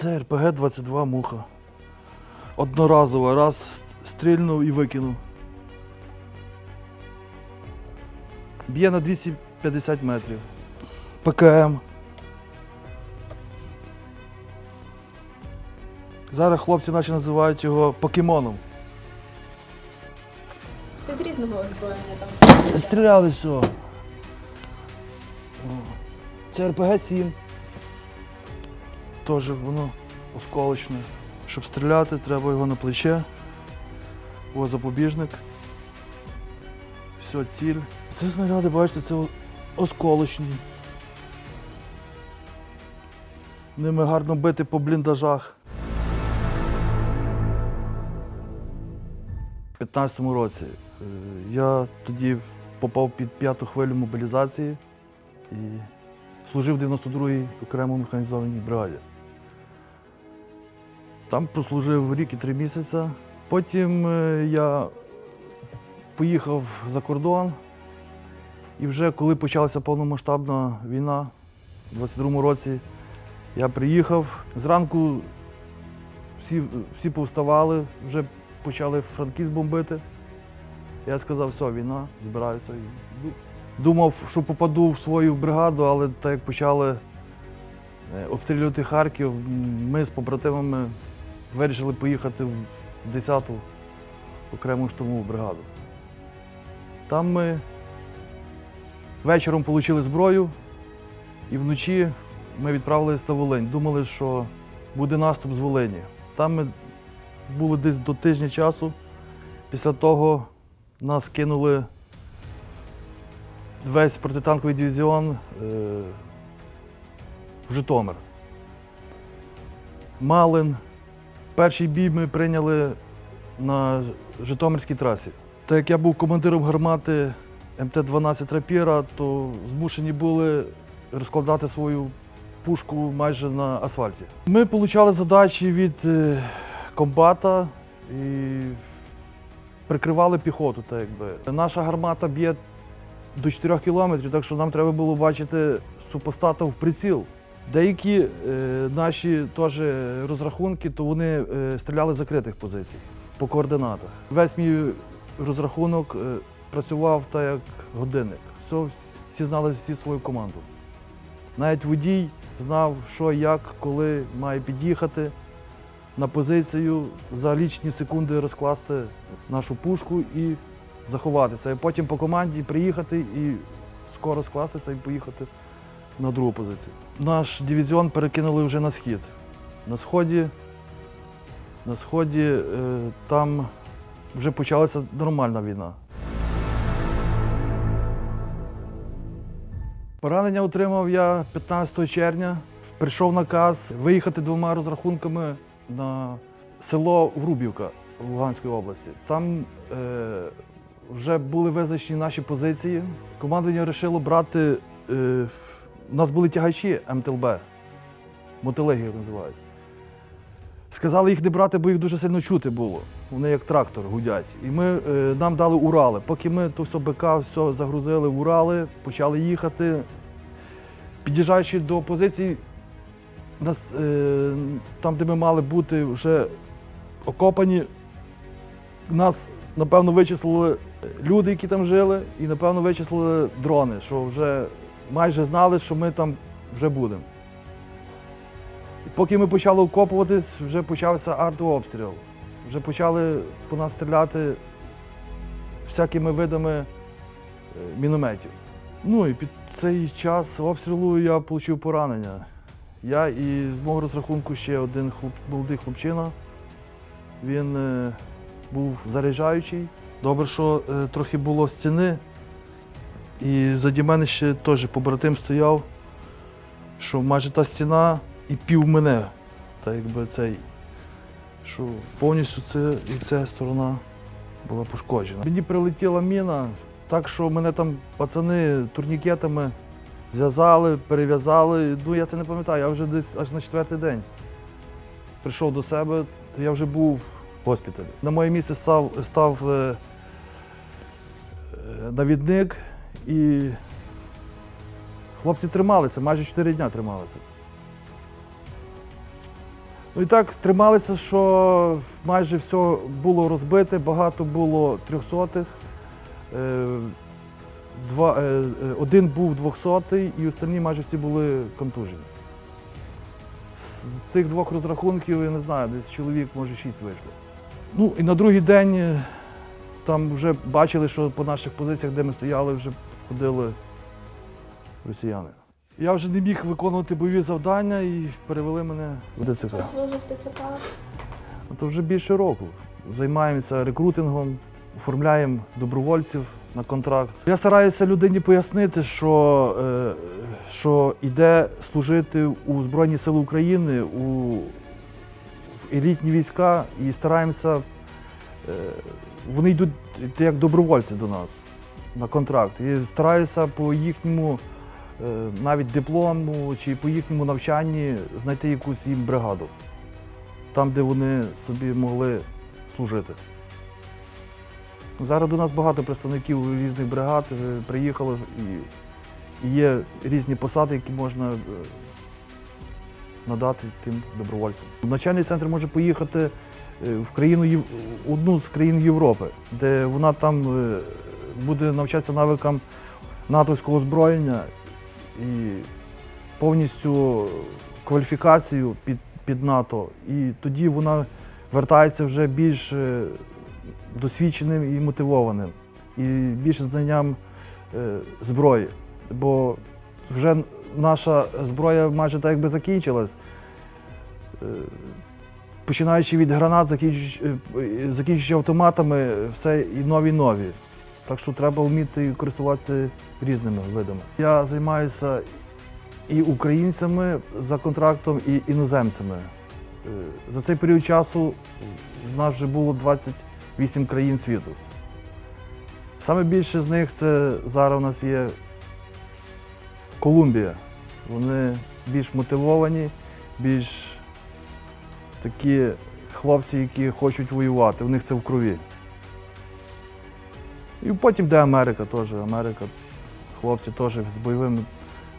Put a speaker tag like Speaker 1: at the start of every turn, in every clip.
Speaker 1: Це РПГ-22 муха. Одноразово, раз стрільнув і викинув. Б'є на 250 метрів. ПКМ. Зараз хлопці наші називають його покемоном.
Speaker 2: З різного озброєння там?
Speaker 1: Стріляли з цього. Це РПГ-7. Теж воно осколочне. Щоб стріляти, треба його на плече. Ось запобіжник. Все, ціль. Це снаряди, бачите, це осколочні. Ними гарно бити по бліндажах. У 15-му році е, я тоді попав під п'яту хвилю мобілізації і служив в 92-й окремо механізованій бригаді. Там прослужив рік і три місяці. Потім е, я поїхав за кордон, і вже коли почалася повномасштабна війна, у 22-му році, я приїхав. Зранку всі, всі повставали, вже почали Франківськ бомбити. Я сказав, все, війна, збираюся. Думав, що попаду в свою бригаду, але так як почали е, обстрілювати Харків, ми з побратимами вирішили поїхати в 10-ту окрему штурмову бригаду. Там ми вечором отримали зброю, і вночі ми відправилися на Волинь. Думали, що буде наступ з Волині. Там ми були десь до тижня часу. Після того нас кинули весь протитанковий дивізіон е, в Житомир. Малин. Перший бій ми прийняли на Житомирській трасі. Так як я був командиром гармати МТ-12 Рапіра, то змушені були розкладати свою пушку майже на асфальті. Ми отримали задачі від е, комбата і прикривали піхоту. Так якби. Наша гармата б'є до 4 кілометрів, так що нам треба було бачити супостата в приціл. Деякі е, наші теж розрахунки, то вони е, стріляли з закритих позицій по координатах. Весь мій розрахунок е, працював так, як годинник. Все, всі знали всі свою команду. Навіть водій знав, що, як, коли має під'їхати на позицію, за лічні секунди розкласти нашу пушку і заховатися. І потім по команді приїхати і скоро скластися і поїхати на другу позицію. Наш дивізіон перекинули вже на схід. На сході, на сході е, там вже почалася нормальна війна. Поранення отримав я 15 червня. Прийшов наказ виїхати двома розрахунками на село Врубівка Луганської області. Там е, вже були визначені наші позиції. Командування вирішило брати. Е, у нас були тягачі МТЛБ, мотилеги їх називають. Сказали їх не брати, бо їх дуже сильно чути було. Вони як трактор гудять. І ми, е, нам дали Урали. Поки ми то все БК все загрузили в Урали, почали їхати. Під'їжджаючи до позицій, нас, е, там, де ми мали бути вже окопані, нас, напевно, вичислили люди, які там жили, і, напевно, вичислили дрони, що вже майже знали, що ми там вже будемо. Поки ми почали окопуватись, вже почався артобстріл. Вже почали по нас стріляти всякими видами е, мінометів. Ну і під цей час обстрілу я отримав поранення. Я і з мого розрахунку ще один хлоп, молодий хлопчина. Він е, був заряджаючий. Добре, що е, трохи було стіни. І заді мене ще теж побратим стояв, що майже та стіна і пів мене. Та якби цей, що повністю це і ця сторона була пошкоджена. Мені прилетіла міна, так що мене там пацани турнікетами зв'язали, перев'язали. Ну я це не пам'ятаю, я вже десь аж на четвертий день прийшов до себе, то я вже був в госпіталі. На моє місце став, став е, е, навідник і хлопці трималися, майже 4 дні трималися. Ну і так трималися, що майже все було розбите, багато було трьохсотих. Е, Два, е, е, один був двохсотий, і останні майже всі були контужені. З тих двох розрахунків, я не знаю, десь чоловік, може, шість вийшло. Ну і на другий день там вже бачили, що по наших позиціях, де ми стояли, вже ходили росіяни. Я вже не міг виконувати бойові завдання і перевели мене в ДЦК.
Speaker 2: Служив в
Speaker 1: Ну, То вже більше року. Займаємося рекрутингом, оформляємо добровольців на контракт. Я стараюся людині пояснити, що, е, що йде служити у Збройні Сили України, у в елітні війська, і стараємося. Е, вони йдуть як добровольці до нас на контракт. І стараюся по їхньому е, навіть диплому чи по їхньому навчанні знайти якусь їм бригаду там, де вони собі могли служити. Зараз до нас багато представників різних бригад е, приїхало і, є різні посади, які можна е, надати тим добровольцям. Навчальний центр може поїхати в країну одну з країн Європи, де вона там е, буде навчатися навикам натовського озброєння і повністю кваліфікацію під, під НАТО. І тоді вона вертається вже більш е, досвідченим і мотивованим, і більше знанням е, зброї. Бо вже наша зброя майже так якби закінчилась. Е, Починаючи від гранат, закінчуючи, е, закінчуючи автоматами, все і нові нові. Так що треба вміти користуватися різними видами. Я займаюся і українцями за контрактом, і іноземцями. Е, За цей період часу в нас вже було 28 країн світу. Саме більше з них це зараз у нас є Колумбія. Вони більш мотивовані, більш такі хлопці, які хочуть воювати. У них це в крові. І потім де Америка теж. Америка, хлопці теж з бойовим,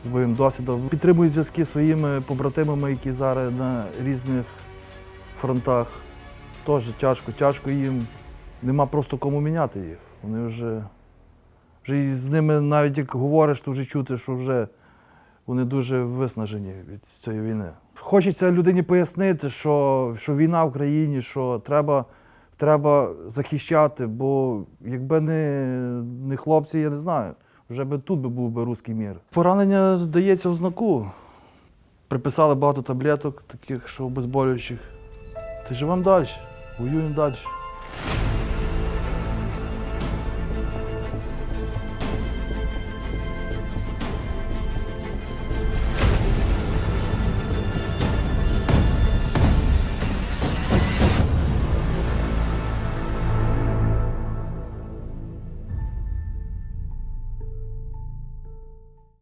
Speaker 1: з бойовим досвідом. Підтримують зв'язки своїми побратимами, які зараз на різних фронтах. Теж тяжко, тяжко їм. Нема просто кому міняти їх. Вони вже, вже з ними навіть як говориш, то вже чути, що вже вони дуже виснажені від цієї війни. Хочеться людині пояснити, що, що війна в країні, що треба, треба захищати, бо якби не, не хлопці, я не знаю, вже би тут би був би руський мір. Поранення здається в знаку. Приписали багато таблеток, таких, що обезболюючих. Ти живемо далі, воюємо далі.